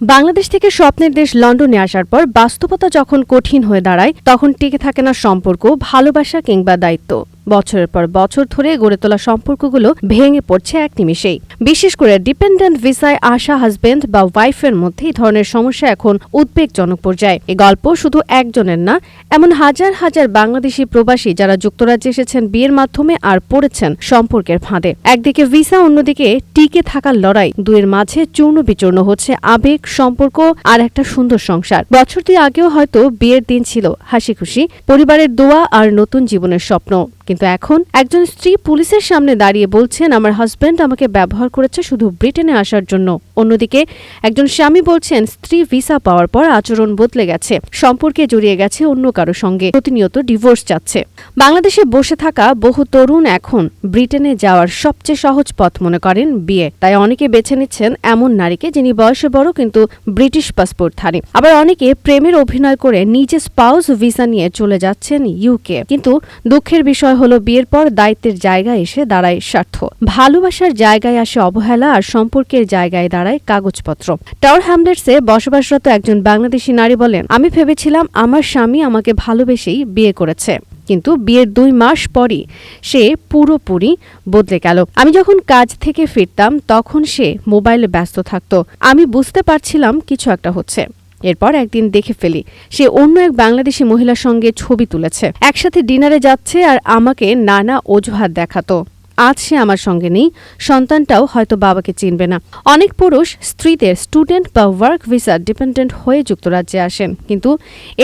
বাংলাদেশ থেকে স্বপ্নের দেশ লন্ডনে আসার পর বাস্তবতা যখন কঠিন হয়ে দাঁড়ায়, তখন টিকে থাকে না সম্পর্ক, ভালোবাসা কিংবা দায়িত্ব। বছরের পর বছর ধরে গড়ে তোলা সম্পর্কগুলো ভেঙে পড়ছে এক নিমিষেই। বিশেষ করে ডিপেন্ডেন্ট ভিসায় আসা হাজবেন্ড বা ওয়াইফের মধ্যে এই ধরনের সমস্যা এখন উদ্বেগজনক পর্যায়ে। এই গল্প শুধু একজনের না, এমন হাজার হাজার বাংলাদেশি প্রবাসী যারা যুক্তরাজ্যে এসেছেন বিয়ের মাধ্যমে আর পড়েছেন সম্পর্কের ফাঁদে। একদিকে ভিসা অন্যদিকে টিকে থাকার লড়াই। দুয়ের মাঝে চূর্ণ বিচূর্ণ হচ্ছে আবেগ, সম্পর্ক আর একটা সুন্দর সংসার। বছর দুই আগেও হয়তো বিয়ের দিন ছিল, হাসি খুশি, পরিবারের দোয়া আর নতুন জীবনের স্বপ্ন। কিন্তু এখন একজন স্ত্রী পুলিশের সামনে দাঁড়িয়ে বলছেন, আমার হাজব্যান্ড আমাকে ব্যবহার করেছে শুধু ব্রিটেনে আসার জন্য। অন্যদিকে একজন স্বামী বলছেন, স্ত্রী ভিসা পাওয়ার পর আচরণ বদলে গেছে, সম্পর্কে জড়িয়ে গেছে অন্য কারও সঙ্গে। প্রতিনিয়ত ডিভোর্স চাচ্ছে। বাংলাদেশে বসে থাকা বহু তরুণ এখন ব্রিটেনে যাওয়ার সবচেয়ে সহজ পথ মনে করেন বিয়ে। তাই অনেকে বেছে নিচ্ছেন এমন নারীকে যিনি বয়সে বড় কিন্তু ব্রিটিশ পাসপোর্টধারী আবার অনেকে প্রেমের অভিনয় করে নিজে স্পাউস ভিসা নিয়ে চলে যাচ্ছেন ইউকে কিন্তু দুঃখের বিষয় হলো বিয়ের পর দায়িত্বের জায়গায় এসে দাঁড়ায় স্বার্থ। ভালোবাসার জায়গায় আসে অবহেলা আর সম্পর্কের জায়গায় দাঁড়ায় কাগজপত্র। টাওয়ার হ্যামলেটসে বসবাসরত একজন বাংলাদেশি নারী বলেন, আমি ভেবেছিলাম আমার স্বামী আমাকে ভালোবেসেই বিয়ে করেছে, কিন্তু বিয়ের দুই মাস পরই সে পুরোপুরি বদলে গেল। আমি যখন কাজ থেকে ফিরতাম তখন সে মোবাইলে ব্যস্ত থাকত। আমি বুঝতে পারছিলাম কিছু একটা হচ্ছে। এরপর একদিন দেখে ফেলি, সে অন্য এক বাংলাদেশি মহিলার সঙ্গে ছবি তুলেছে। একসাথে ডিনারে যাচ্ছে আর আমাকে নানা অজুহাত দেখাতো। আজ সে আমার সঙ্গে নেই। সন্তানটাও হয়তো বাবাকে চিনবে না। অনেক পুরুষ স্ত্রীদের স্টুডেন্ট বা ওয়ার্ক ভিসা ডিপেন্ডেন্ট হয়ে যুক্তরাজ্যে আসেন। কিন্তু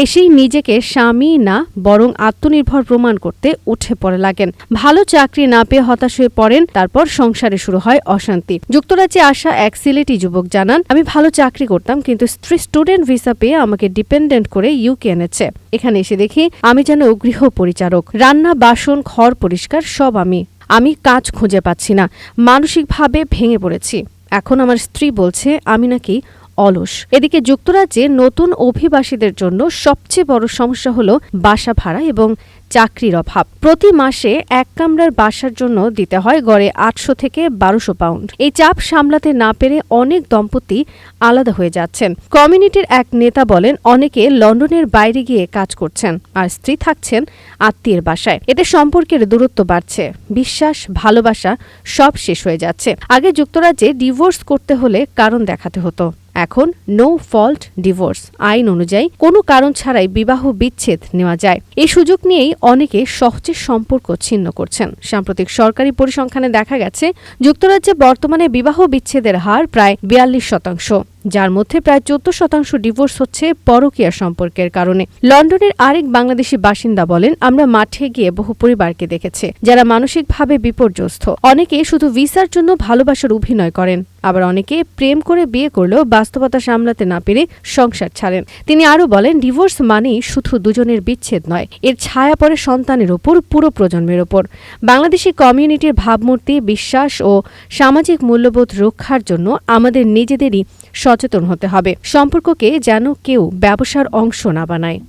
এসেই নিজেকে স্বামী না, বরং আত্মনির্ভর প্রমাণ করতে উঠে পড়ে লাগেন। ভালো চাকরি না পেয়ে হতাশ হয়ে পড়েন, তারপর সংসারে শুরু হয় অশান্তি। যুক্তরাজ্যে আসা এক সিলেটি যুবক জানান, আমি ভালো চাকরি করতাম, কিন্তু স্ত্রী স্টুডেন্ট ভিসা পেয়ে আমাকে ডিপেন্ডেন্ট করে ইউকে এনেছে। এখানে এসে দেখি, আমি যেন গৃহ পরিচারক রান্না, বাসন, ঘর পরিষ্কার, সব আমি। আমি কাজ খুঁজে পাচ্ছি না। মানসিকভাবে ভেঙে পড়েছি। এখন আমার স্ত্রী বলছে আমি নাকি অলস। এদিকে যুক্তরাজ্যে নতুন অভিবাসীদের জন্য সবচেয়ে বড় সমস্যা হলো বাসা ভাড়া এবং চাকরির অভাব। প্রতি মাসে এক কামরার বাসার জন্য দিতে হয় গড়ে আটশো থেকে বারোশো পাউন্ড। এই চাপ সামলাতে না পেরে অনেক দম্পতি আলাদা হয়ে যাচ্ছেন। কমিউনিটির এক নেতা বলেন, অনেকে লন্ডনের বাইরে গিয়ে কাজ করছেন আর স্ত্রী থাকছেন আত্মীয়ের বাসায়। এতে সম্পর্কের দূরত্ব বাড়ছে। বিশ্বাস, ভালোবাসা সব শেষ হয়ে যাচ্ছে। আগে যুক্তরাজ্যে ডিভোর্স করতে হলে কারণ দেখাতে হতো। এখন নো ফল্ট ডিভোর্স আইন অনুযায়ী কোনো কারণ ছাড়াই বিবাহ বিচ্ছেদ নেওয়া যায়। এই সুযোগ নিয়েই অনেকে সহজে সম্পর্ক ছিন্ন করছেন। সাম্প্রতিক সরকারি পরিসংখ্যানে দেখা গেছে, যুক্তরাজ্যে বর্তমানে বিবাহ বিচ্ছেদের হার প্রায় বিয়াল্লিশ শতাংশ। যার মধ্যে প্রায় চোদ্দ শতাংশ ডিভোর্স হচ্ছে পরকীয়া সম্পর্কের কারণে। লন্ডনের আরেক বাংলাদেশি বাসিন্দা বলেন, আমরা মাঠে গিয়ে বহু পরিবারকে দেখেছে, যারা মানসিকভাবে বিপর্যস্ত। অনেকে শুধু ভিসার জন্য ভালোবাসার অভিনয় করেন, আবার অনেকে প্রেম করে বিয়ে করলেও বাস্তবতা সামলাতে না পেরে সংসার ছাড়েন। তিনি আরও বলেন, ডিভোর্স মানেই শুধু দুজনের বিচ্ছেদ নয়, এর ছায়া পড়ে সন্তানের ওপর, পুরো প্রজন্মের ওপর। বাংলাদেশি কমিউনিটির ভাবমূর্তি, বিশ্বাস ও সামাজিক মূল্যবোধ রক্ষার জন্য আমাদের নিজেদেরই সচেতন হতে হবে। সম্পর্ককে যেন কেউ ব্যবসার অংশ না বানায়।